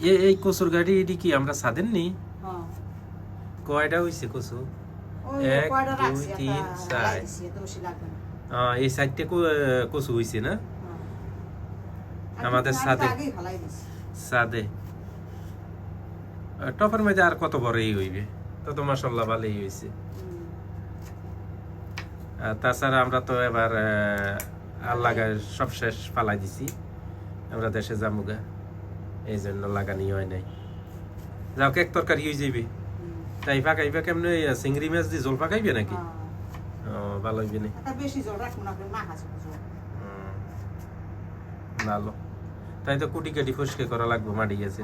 এ এই কচুর গাড়ি এটি কি আমরা সাদেন নি? হ্যাঁ। কয়টা হইছে কচু? এক, দুই, তিন, চার। এই সাইডটা কচু হইছে না? হ্যাঁ। আমাদের দিছি। সাদে টপের মধ্যে আর কত বড় এই হইবে? তত মাসাল্লাহ ভালোই হইছে। আর তাছাড়া আমরা তো এবার আর সব শেষ ফালাই দিছি। আমরা দেশে যামুগা। এই জন্য লাগানি হয় নাই। যাও কেক তরকারি হয়ে যাবে। তাই পাকাইবা কেমনে চিংড়ি মাছ দিয়ে জল পাকাইবে নাকি? হ্যাঁ। ভালো হইবে না। ভালো। তাই তো কুটি কাটি ফসকে করা লাগবে মাটি গেছে।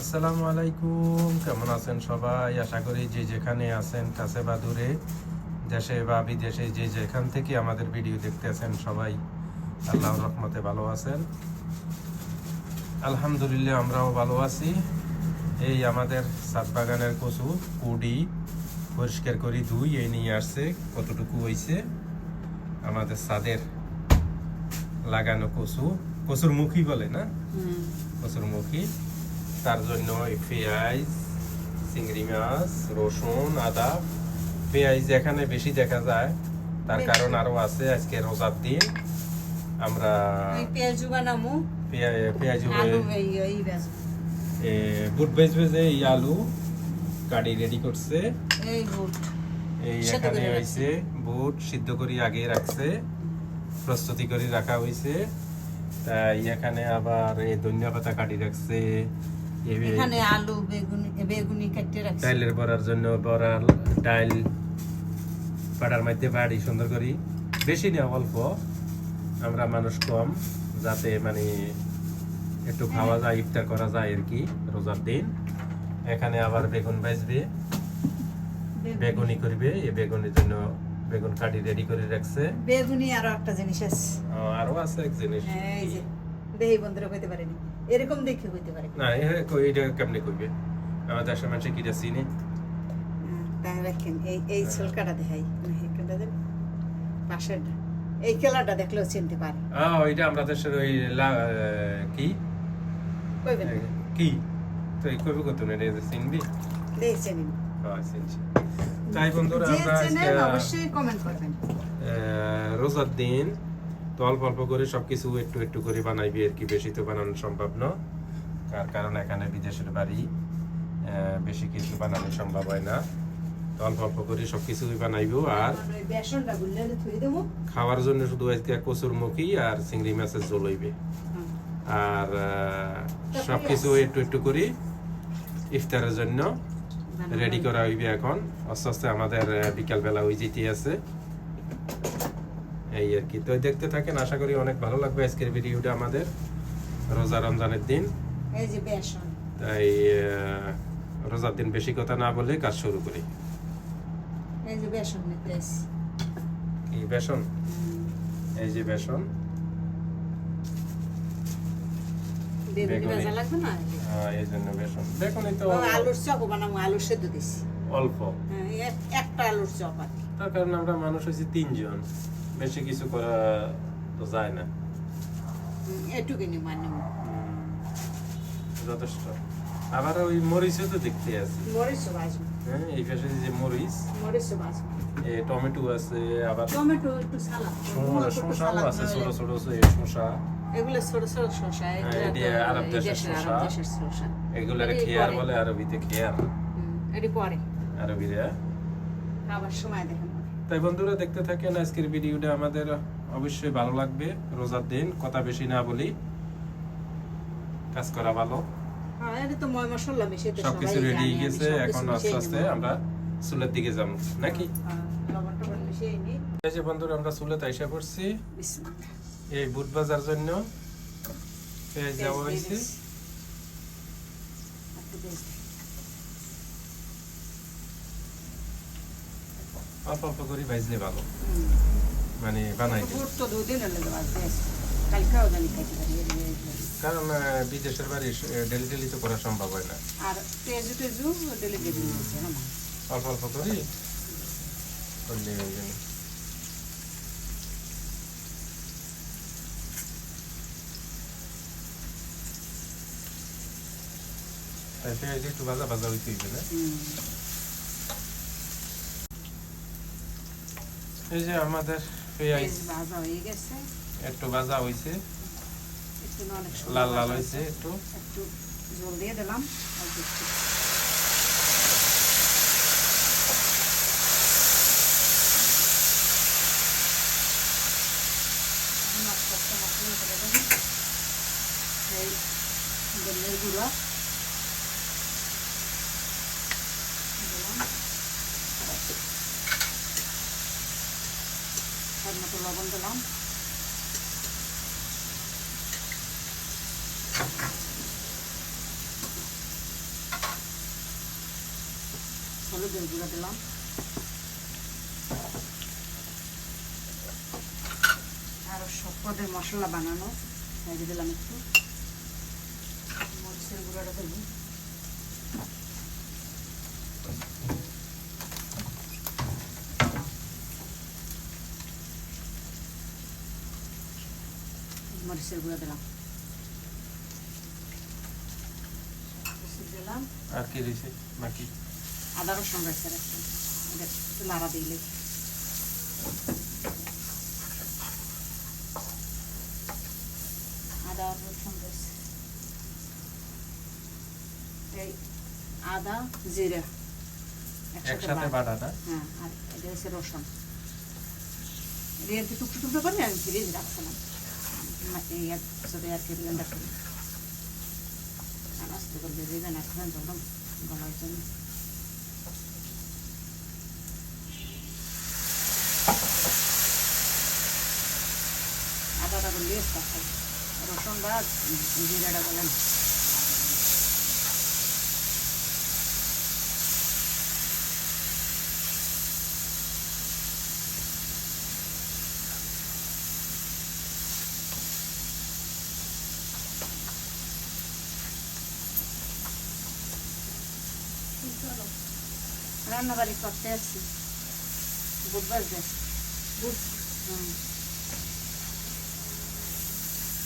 আসসালামু আলাইকুম কেমন আছেন সবাই? আশা করি যে যেখানে আছেন কাছে বা দূরে। দেশে বা বিদেশে যে যেখান থেকে আমাদের ভিডিও দেখতে আছেন সবাই আল্লাহ রহমতে ভালো আছেন। আলহামদুলিল্লাহ আমরাও ভালো আছি। এই আমাদের সাত বাগানের কচু কুডি পরিষ্কার করি ধুই এই নিয়ে আসছে কতটুকু হইছে। আমাদের সাদের লাগানো কচু কচুর মুখী বলে না। কচুর মুখী তার জন্য পেঁয়াজ চিংড়ি মাছ রসুন আদা পেঁয়াজ এখানে বেশি দেখা যায় তার কারণ আরও আছে আজকে রোজার দিন। আমরা পেঁয়াজু বানামু, পেঁয়া- পেঁয়াজ বুট বেজ বেজে এই আলু কাটি রেডি করছে। এই বুট। এই এখানে হয়েছে বুট সিদ্ধ করে আগে রাখছে। প্রস্তুতি করে রাখা হয়েছে। তাই এখানে আবার এই ধনিয়া পাতা কাটি রাখছে। এখানে আলু বেগুনি বেগুনি কেটে রাখছি। ডাইলের বড়ার জন্য বড়া ডাইল পাড়ার মধ্যে বাড়ি সুন্দর করি। বেশি না অল্প। আমরা মানুষ কম যাতে মানে একটু খাওয়া যায় ইফতার করা যায় আর কি রোজার দিন। এখানে আবার বেগুন ভাজবে। বেগুনি। করবে এই বেগুনের জন্য বেগুন কাটি রেডি করে রাখছে। বেগুনি আরও একটা জিনিস আছে। আরও আছে এক জিনিস। এই যে দেহি বন্ধুরা হইতে পারেনি। এরকম দেখে হইতে পারে। না এটা কেমনে আমাদের দেশের মানুষের কিটা চিনি তাই রাখেন এই এই ছলকাটা দেখাই। পাশেরটা এই কেলাটা দেখলেও চিনতে পারে। ওইটা আমরা দেশের ওই লা- কি? কইবেন? কি? তো এই কবি কত নেই এটা চিনবি দেই চিনিন হ্যাঁ চিনছি। তাই বন্ধুরা আমরা অবশ্যই কমেন্ট করবেন। আহ, রোজার দিন তো অল্প অল্প করে সবকিছু একটু একটু করে বানাইবি আর কি বেশি তো বানানো সম্ভব না। তার কারণ এখানে বিদেশের বাড়ি বেশি কিছু বানানো সম্ভব হয় না। তো অল্প অল্প করে সবকিছু বানাইবো আর খাওয়ার জন্য শুধু আজকে কচুর মুখি আর চিংড়ি মাছের ঝোল হইবে। আর আহ, সবকিছু একটু একটু করে ইফতারের জন্য রেডি করা হইবে এখন। আস্তে আস্তে আমাদের বিকাল বেলা ওই যেতে আছে এই আর কি। তো দেখতে থাকেন আশা করি অনেক ভালো লাগবে আজকের ভিডিওটা আমাদের রোজা রমজানের দিন। এই যে বেসন। তাই রোজার দিন বেশি কথা না বলে কাজ শুরু করি। এই যে বেসন নিতে কি বেসন? এই যে বেসন। দিছি। অল্প। হ্যাঁ, একটা আলুর চপ আর তার কারণ আমরা মানুষ হয়েছি তিনজন। বেশি কিছু করা তো যায় না। এটুকুনি মানে। যথেষ্ট। আবার ওই মরিচও তো দেখতে আছে। হ্যাঁ এই পাশে যে মরিচ টমেটো আছে আবার টমেটো একটু সালাদ। শশাও আছে ছোট ছোট শশা এগুলো ছোট ছোট শসা। এগুলো হ্যাঁ, আরব দেশের শসা। শসা। খেয়ার বলে আরবিতে খেয়ার হুম, এটি পরে। আরবিরা। খাবার সময় দেখেন তাই বন্ধুরা দেখতে থাকেন আজকের ভিডিওটা। আমাদের অবশ্যই ভালো লাগবে। রোজার দিন কথা বেশি না বলি। কাজ করা ভালো। হ্যাঁ সবকিছু রেডি গেছে। এখন আস্তে আস্তে আমরা চুলের দিকে যাব নাকি? হ্যাঁ, নিই। এই যে বন্ধুরা আমরা চুলে তাইসা বিসমিল্লাহ। এই বুট বাজার জন্য। পেঁয়াজ দেওয়া হয়েছে অল্প অল্প করে ভাজলে ভালো। মানে বানাই কারণ বিদেশের বাড়ি ডেলি ডেলি তো করা সম্ভব হয় না। অল্প অল্প করে। করলে ওই একটু ভাজা ভাজা হইতে হইবে না? এই যে আমাদের পেঁয়াজ। ভাজা হয়ে গেছে। একটু ভাজা হইছে লাল লাল হয়েছে হইছে একটু। একটু জল দিয়ে দিলাম অল্প একটু। এখন আস্তে আস্তে মশলা করে দেবো। এই ধনিয়ার গুঁড়া দিলাম। স্বাদ মতো লবণ দিলাম দিলাম আরও সব মশলা বানানো? সাইডে দিলাম একটু। মরিচের গুঁড়াটা দেবো। মরিচের গুঁড়া দিলাম। দিলাম। আর কি রয়েছে বাকি? আদা রসুন রাখছি। এটা একটু নাড়া দিলে আদা রসুন এই আদা জিরা একসাথে বাটা। বাটা না? হ্যাঁ আর এটা হচ্ছে রসুন। একটু টুকরো টুকরো করে আমি ফ্রিজ রাখছিলাম। একসাথে আর কি ব্লেন্ডার করে। আস্তে করে দিয়ে দেবেন এখন তখন গলার জন্য আদাটা করলে খাই রসুনটা জিরাটা বলেন রান্না বাড়ি করতে আসছি। বুধবার বুধ হুম।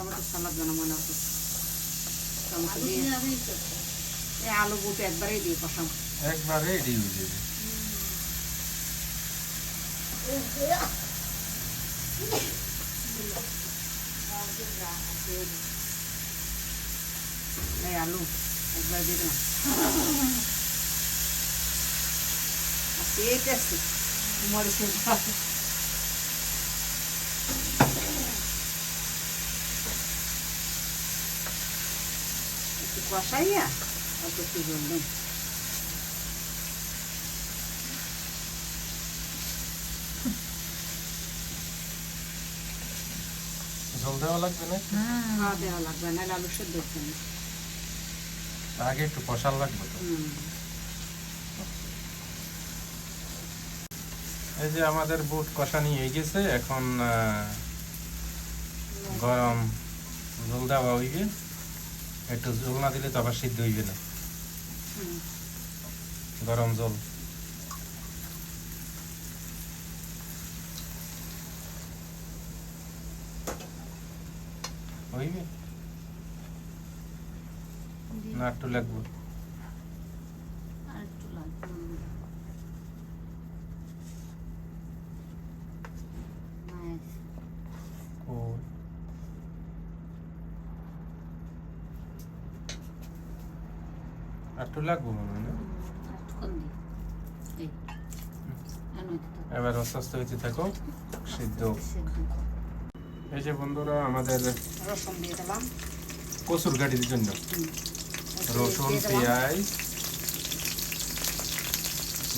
না টমেটো সালাদ যেন মনে হতো টমেটো আলু দিয়ে দিয়ে আমি করতে এই আলু বুট একবারেই দিয়ে কষাম একবারে রেডি হয়ে যাবে এই আলু একবার দিয়ে দিলাম আজকে এইটা আছে মরিচের কষাইয়া একটু জল দিন জল দেওয়া লাগবে না? না দেওয়া লাগবে না আলু সেদ্ধ না আগে একটু কষাল লাগবে তো। এই যে আমাদের বুট কষানি হয়ে গেছে এখন আহ, গরম জল দেওয়া হইবে একটু জল না দিলে তো আবার সিদ্ধ হইবে না। গরম জল। হইবে? না একটু লাগবে আর একটু লাগবে হুম। নাইস কই? আর একটু লাগবে মনে হয় এবার আস্তে আস্তে হইতে থাকো সিদ্ধ এই যে বন্ধুরা আমাদের রসুন দিয়ে দিলাম কচুর গাড়ির জন্য রসুন পেঁয়াজ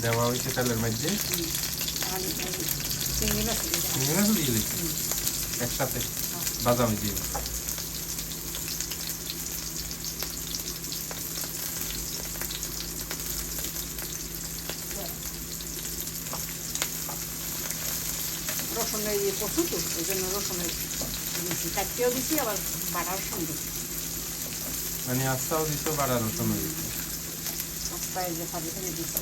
দেওয়া হয়েছে তেলের মধ্যে হুম। আর এই চিংড়ি মাছ দিয়ে দিলাম। চিংড়ি মাছও দিয়ে দিয়েছি হুম। একসাথে ভাজা হয়ে দিয়ে পশু তো ওই জন্য রসুনের দিচ্ছি চারটেও দিছি আবার বাটার সঙ্গে মানে আস্তাও দিছো বাড়া রসুন দিছো? রাস্তায় যে ফাঁড়ি থেকে দিছি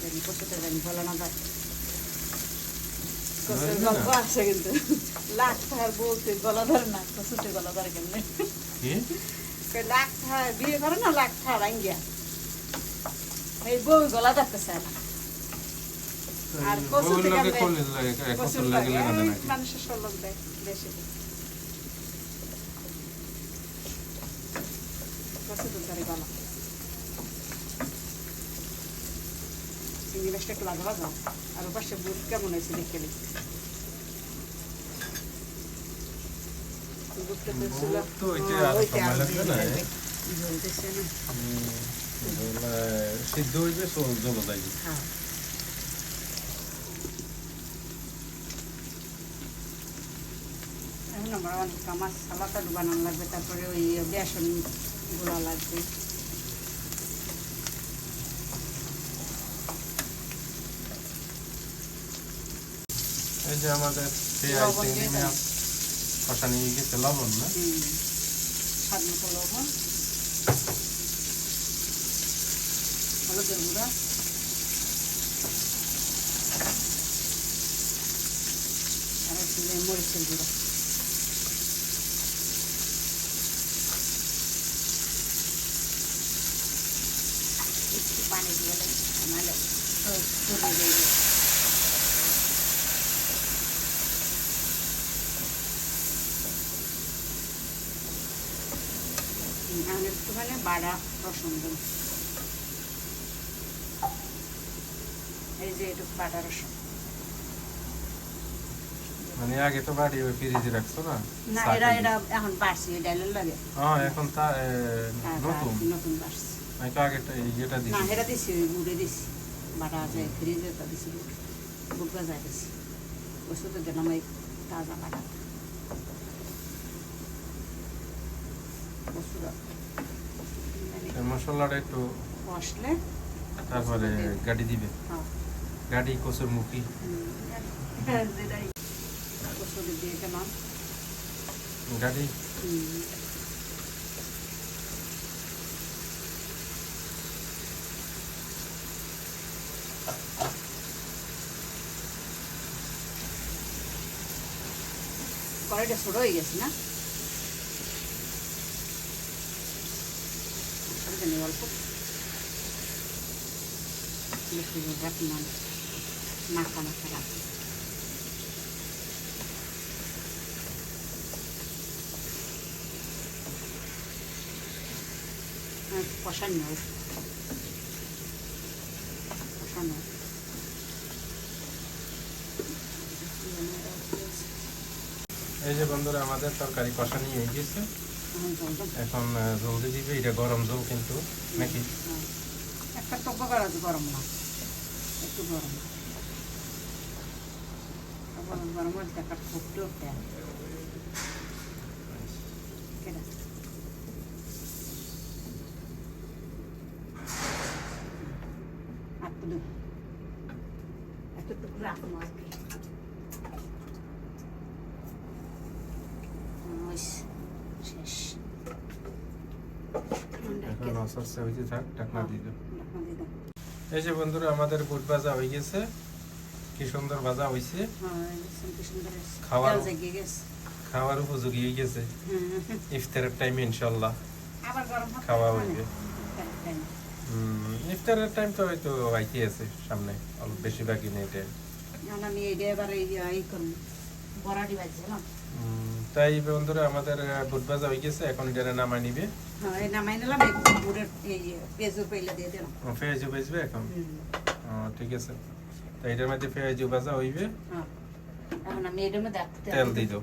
জানি পশুতে জানি বলা না যায় না? গল্প আছে কিন্তু লাখ বলতে গলা ধরে না কষুতে গলা ধরে কেমনে? লাখ টাকা বিয়ে করে না লাখ টাকা রাঙ্গিয়া। এই বউ গলা ধরতেছে না আর কচু থেকে কচুর কচুর লাগে লাগে লাগে এই নাকি? মানুষের সলক দেয় বেশি কচু তো ধরে গলা চিংড়ি মাছটা একটু ভাজা ভাজা। আর ওপাশে বুট কেমন হয়েছে দেখে দেখি বুটটা তো ছিল। ওইটা আর। জ্বলতেছে না। সিদ্ধ হইবে সব জল যাইবে হ্যাঁ। এখন আমার অনেক মাছ সালাটা বানানো লাগবে তারপরে ওই বেসনগুলা লাগবে। এই যে আমাদের পেঁয়াজ চিংড়ি মাছ কষা নিয়ে গেছে লবণ না? স্বাদ মতো লবণ হলুদের গুঁড়া। আর মরিচের গুঁড়া। আমি একটুখানি বাড়া রসুন দেব এই যে একটু বাটা রসুন মানে আগে তো বাড়ি ওই ফ্রিজে রাখছো না? না এরা এরা এখন বাড়ছে ডাইলের লাগে। হ্যাঁ এখন তা হ্যাঁ, নতুন। নতুন বাড়ছে। আমি তো আগে ইয়েটা না দিছি গুড়ে দিছি। বাটা আছে ফ্রিজে তো দিছি গুড় গুড় দিছি। ওষুধের জন্য আমি তাজা বাটা। মশলাটা একটু কষলে তারপরে গাড়ি দিবে। হ্যাঁ। গাড়ি কচুর মুখি। গাড়ি। হুম। কড়াইটা ছোট হয়ে গেছে না আর জানি অল্প বেশি রাখি না মাখা মাখা রাখি আর কষানো কষানো যে আমাদের তরকারি কষা নিয়ে গিয়েছে এখন জল দিয়ে দিবে, এটা গরম জল কিন্তু, নাকি। একটা টক আছে, গরম না। একটু গরম। গরম একটা ফুটতে উঠতে কেটে একটু দেব এতটুকু রাখব আর কি ওই শেষ আস্তে থাক ঢাকনা দিয়ে। ঢাকনা দিয়ে। এই যে বন্ধুরা আমাদের বুট ভাজা হয়ে গেছে। কি সুন্দর ভাজা হয়েছে। হ্যাঁ। খাওয়ার-। খাওয়ার উপযোগী হয়ে গেছে। ইফতারের টাইমে ইনশাল্লাহ। খাওয়া হইবে। ইফতারের টাইম তো হয়তো আইতে আছে সামনে। অল্প বেশিরভাগই নেই টাইম তাই বন্ধুরা আমাদের বুট ভাজা হয়ে গেছে। এখন এটা নামাই নিবে। হ্যাঁ নামাই নিলাম এই গুড়ের এই পেঁয়াজুর পেলে দিয়ে দিলাম। পেঁয়াজু ভাজবে এখন। ঠিক আছে। তো এটার মধ্যে পেঁয়াজু ভাজা হইবে? হ্যাঁ। এখন আমি এটার মধ্যে তেল দিয়ে দাও।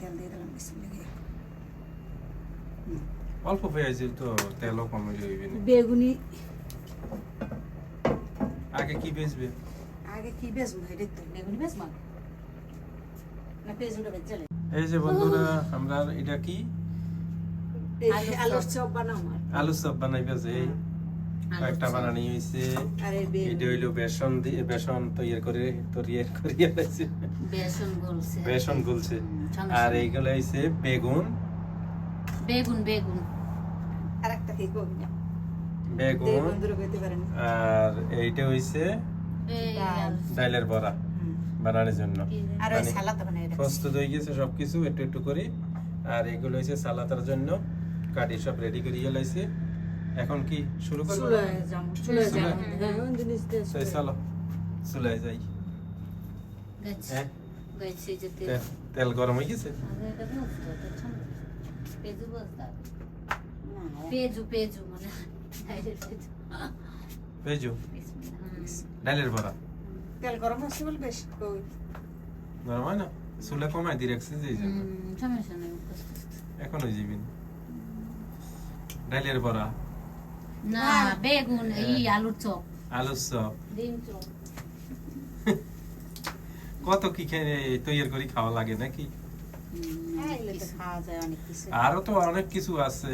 তেল দিয়ে দিলাম অল্প পেঁয়াজু তো তেলও কম হইবে বেগুনি। আগে কি বেচবে? আগে কি বেচবো? এটা তো বেগুনি বেচবো? না পেঁয়াজুটা বেচলে এই যে বন্ধুরা আমরা এটা কি? আলুর চপ। বানাও আর আলু চপ বানাইবে যে। কয়েকটা বানানি বেগুন। এটা হইল বেসন দিয়ে বেসন তৈরি করে তৈরি করিয়ে লাইছে বেসন গলছে। বেসন গুলছে। আর এইগুলো হইছে বেগুন। বেগুন বেগুন। আর কি কবি বেগুন। দেই বন্ধুরা কইতে পারেন। আর এইটা হইছে এই ডাল। আর ডাইলের বড়া। বানানোর জন্য। কি আর ওই মানে সালাদ বানাই প্রস্তুত হয়ে গেছে সবকিছু একটু একটু করে। আর এগুলো হইছে সালাতার জন্য। কাটি সব রেডি করে লাইছে এখন কি শুরু করব? চুলে চুলে চুলে? হ্যাঁ জিনিস দিয়ে তাই চলো। চুলায় যাই। গাছ হ্যাঁ? তেল। গরম হয়ে গেছে? পেজু পেজু মানে পেজু। ডাইলের বড়া। তেল গরম হচ্ছে বল বেশ কই। গরম হয় না চুলা কমাই দিয়ে রাখছি যে এই জন্য। হুম, সমস্যা নেই কষ্ট কষ্ট। এখন ওই যাবেন ডাইলের বড়া। না বেগুন এই আলুর চপ। আলুর চপ। ডিম চপ। কত কি খেয়ে তৈরি করে খাওয়া লাগে নাকি? হ্যাঁ আরও তো অনেক কিছু আছে।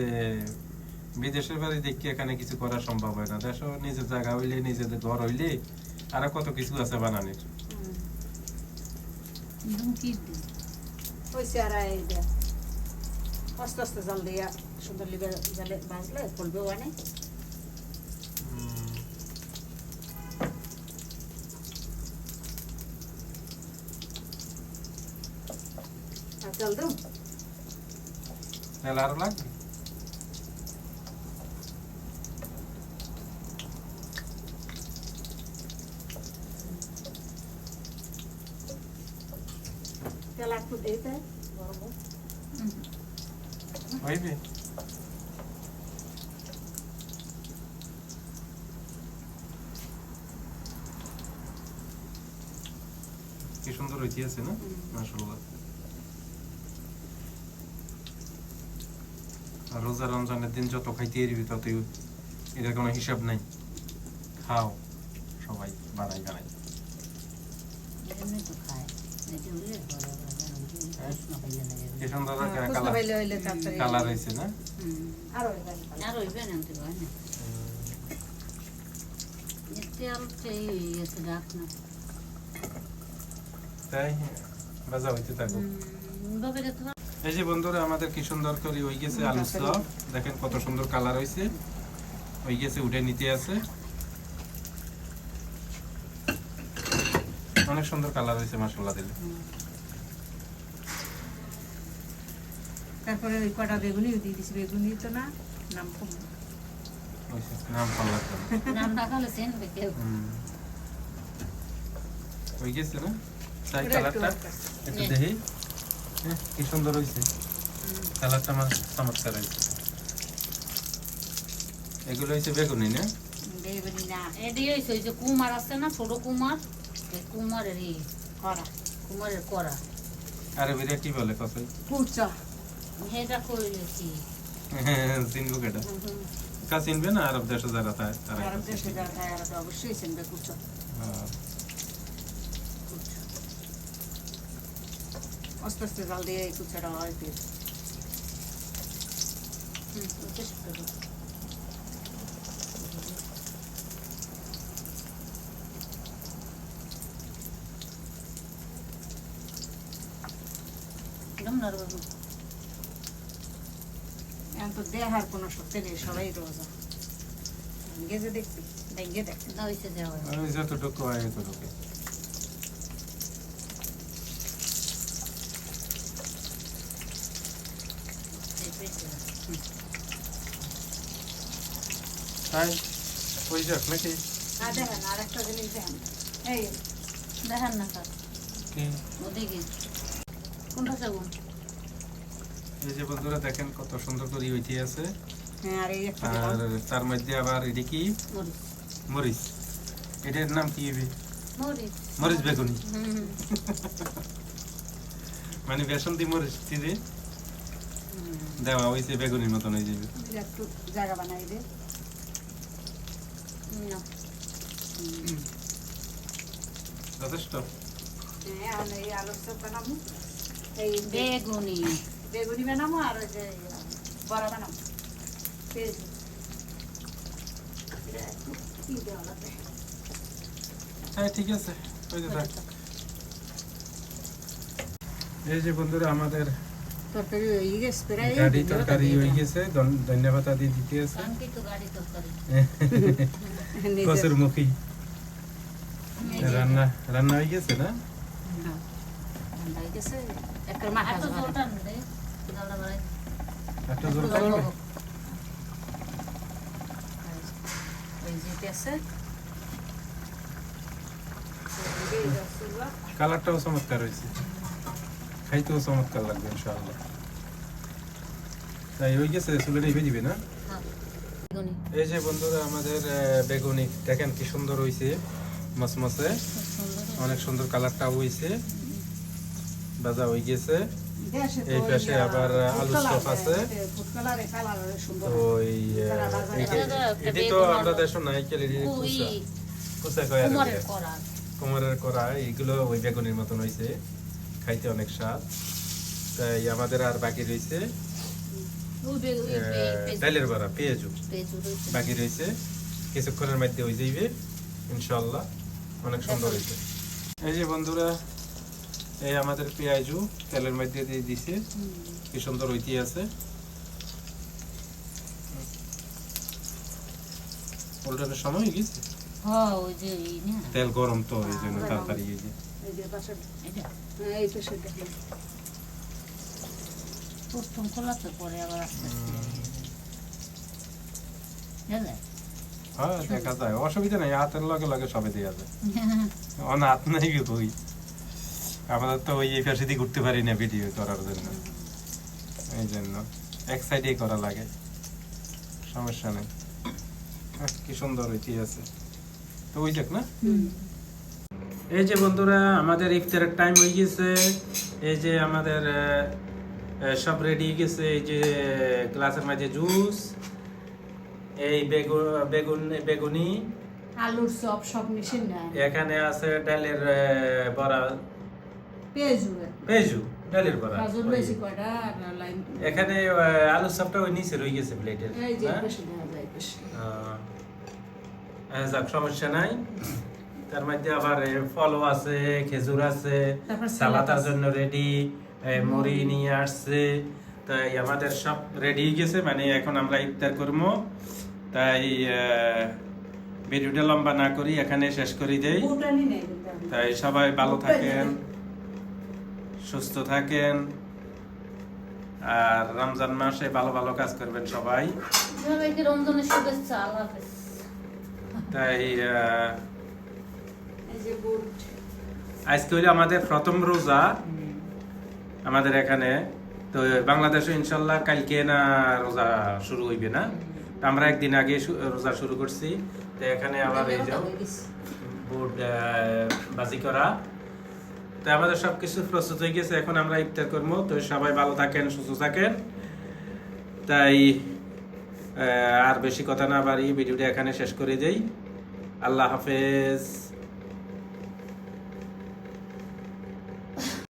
বিদেশের বাড়ি দেখি এখানে কিছু করা সম্ভব হয় না। দেশ নিজের জায়গা হইলে নিজেদের ঘর হইলে আরও কত কিছু আছে বানানোর? এই আস্তে আস্তে জাল দিয়া সুন্দর লিবে জালে ভাজলে ফুলবে অনেক আর জল দাও? তেল আরও লাগবে তেল একটু দিতে গরম হইবে কি সুন্দর হইতেছে না? মাশাআল্লাহ। আর রোজা রমজানের দিন যত খাইতে এরিবি ততই এটার কোনো হিসাব নাই। খাও সবাই বানাই বানাই। তো খায় কি সুন্দর কালার। হয়েছে না? আরও না তাই? বাজা হইতে থাকুক যেতে পার এই যে বন্ধুরা আমাদের কি সুন্দর করে হয়ে গেছে আলু চপ দেখেন কত সুন্দর কালার হয়েছে। ওই গেছে উঠে নিতে আছে। অনেক সুন্দর কালার হয়েছে মাসাল্লাহ দিলে। তারপরে ওই কটা বেগুনি দিয়ে দিছি বেগুনি তো না নাম কম হয়েছে নাম নাম সেন হয়ে গেছে না? চাই একটু কালারটা একটু দেখি। হ্যাঁ, কি সুন্দর হয়েছে কালারটা আমার চমৎকার হয়েছে এগুলো হয়েছে বেগুনি না? ওই যে কুমার আছে না ছোট কুমার? কুমারের এই করা কুমারের করা আরে বেরিয়া কি বলে কত কুচা হেটা কইলেছি চিনবো কেটা কা চিনবে না আরব দেশে যারা তাই তারা আর দেশে যারা খায় আর তো অবশ্যই চিনবে কুচা হ্যাঁ। আস্তে আস্তে জাল দিয়ে এই কুচাটা হয় দিয়ে হুম ওকে শুকনো একদম নরম এখন তো দেহার কোনো শক্তি নেই সবাই রোজা। ভেঙে যে দেখবি ভেঙে দেখ। না হইছে দেওয়া যতটুকু হয় এতটুকু তাই ওই যাক নাকি? আর দেখেন আর একটা জিনিস দেখেন। এই দেখান না স্যার। ওদিকে। কোনটা সেগুন এই যে বন্ধুরা দেখেন কত সুন্দর করে হইতে আছে। হ্যাঁ আর। তার মধ্যে আবার এটা কি? মরিচ। এটার নাম কি হবে মরিচ। বেগুনি। মানে বেসন দিয়ে মরিচ দিয়ে দেওয়া হয়েছে বেগুনির মতন হয়ে যাবে জায়গা বানাই দে। যথেষ্ট। হ্যাঁ এই আলুর বানাবো। এই বেগুনি। বেগুনি বানাবো আর ওই যে বড়া বানাবো। হ্যাঁ ঠিক আছে। ওই যে থাক। এই যে বন্ধুরা আমাদের তরকারি হয়ে গেছে প্রায় গাড়ি তরকারি হয়ে গেছে। ধন্যবাদ আদি দিতে আছে। গাড়ি তরকারি। নিজের- মুখী। রান্না রান্না হয়ে গেছে না। হয়ে গেছে। একটা মাথা একটা ওই আছে কালারটাও চমৎকার হয়েছে। খাইতেও চমৎকার লাগবে ইনশাআল্লাহ। তাই হয়ে গেছে চুলে নিভে দিবে না? এই যে বন্ধুরা আমাদের বেগুনি দেখেন কি সুন্দর হয়েছে মাছ মাছে অনেক সুন্দর কালারটা হয়েছে ভাজা হয়ে গেছে। এই পাশে আবার আছে। এটা তো আমরা দেশ নাই কুসা কুসা কয় কুমারের। করা এইগুলো ওই বেগুনের মতন হয়েছে খাইতে অনেক স্বাদ। তাই আমাদের আর বাকি রয়েছে ডালের বড়া পেঁয়াজু পেঁয়াজু বাকি রয়েছে কিছুক্ষণের মধ্যে হয়ে যাইবে ইনশাল্লাহ অনেক সুন্দর হয়েছে এই যে বন্ধুরা এই আমাদের পেঁয়াজু তেলের মধ্যে দিয়ে দিছে। কি সুন্দর হইতে আছে। উল্টানোর সময় গেছে? হ্যাঁ ওই যে এই না। তেল গরম তো এই জন্য তাড়াতাড়ি এই যে। হ্যাঁ, এই পাশে দেখেন প্রথম খোলাতে পরে আবার আস্তে আস্তে হ্যাঁ দেখা যায়। অসুবিধা নেই হাতের লগে লগে সবে দেওয়া যায়। অন হাত নাই তুই? আমাদের তো ওই এই পাশে দিয়ে ঘুরতে পারি না ভিডিও করার জন্য। এই জন্য। এক সাইডেই করা লাগে। সমস্যা নেই। কি সুন্দর হইতে আছে। তো ওই যাক না? এই যে বন্ধুরা আমাদের ইফতারের টাইম হয়ে গেছে। এই যে আমাদের সব রেডি হয়ে গেছে। এই যে গ্লাসের মাঝে জুস এই বেগুন বেগুন বেগুনি। আলুর চপ সব মিশিয়ে এখানে আছে ডালের বড়া। পেঁয়াজু ডালের বড়া। এখানে আলুর চপটা ওই নিচে রয়ে গেছে প্লেটের এই যে বেশি দেখা যায় বেশি যাক সমস্যা নাই। তার মধ্যে আবার ফলও আছে খেজুর আছে সালাতার জন্য রেডি মুড়ি নিয়ে আসছে। তাই আমাদের সব রেডি হয়ে গেছে মানে এখন আমরা ইফতার করব। তাই ভিডিওটা লম্বা না করি এখানে শেষ করে দেই। তাই সবাই ভালো থাকেন। সুস্থ থাকেন। আর রমজান মাসে ভালো ভালো কাজ করবেন সবাই। সবাইকে রমজানের শুভেচ্ছা আল্লাহ হাফেজ। তাই আজকে হইল আমাদের প্রথম রোজা। আমাদের এখানে তো বাংলাদেশে ইনশাল্লাহ কালকে না রোজা শুরু হইবে না। আমরা একদিন আগে রোজা শুরু করছি। তো এখানে আবার এই হয়ে বুট বাজি করা। তো আমাদের সবকিছু প্রস্তুত হয়ে গেছে, এখন আমরা ইফতার করব। তো সবাই ভালো থাকেন, সুস্থ থাকেন। তাই আর বেশি কথা না বাড়ি ভিডিওটা এখানে শেষ করে দেই। আল্লাহ হাফেজ।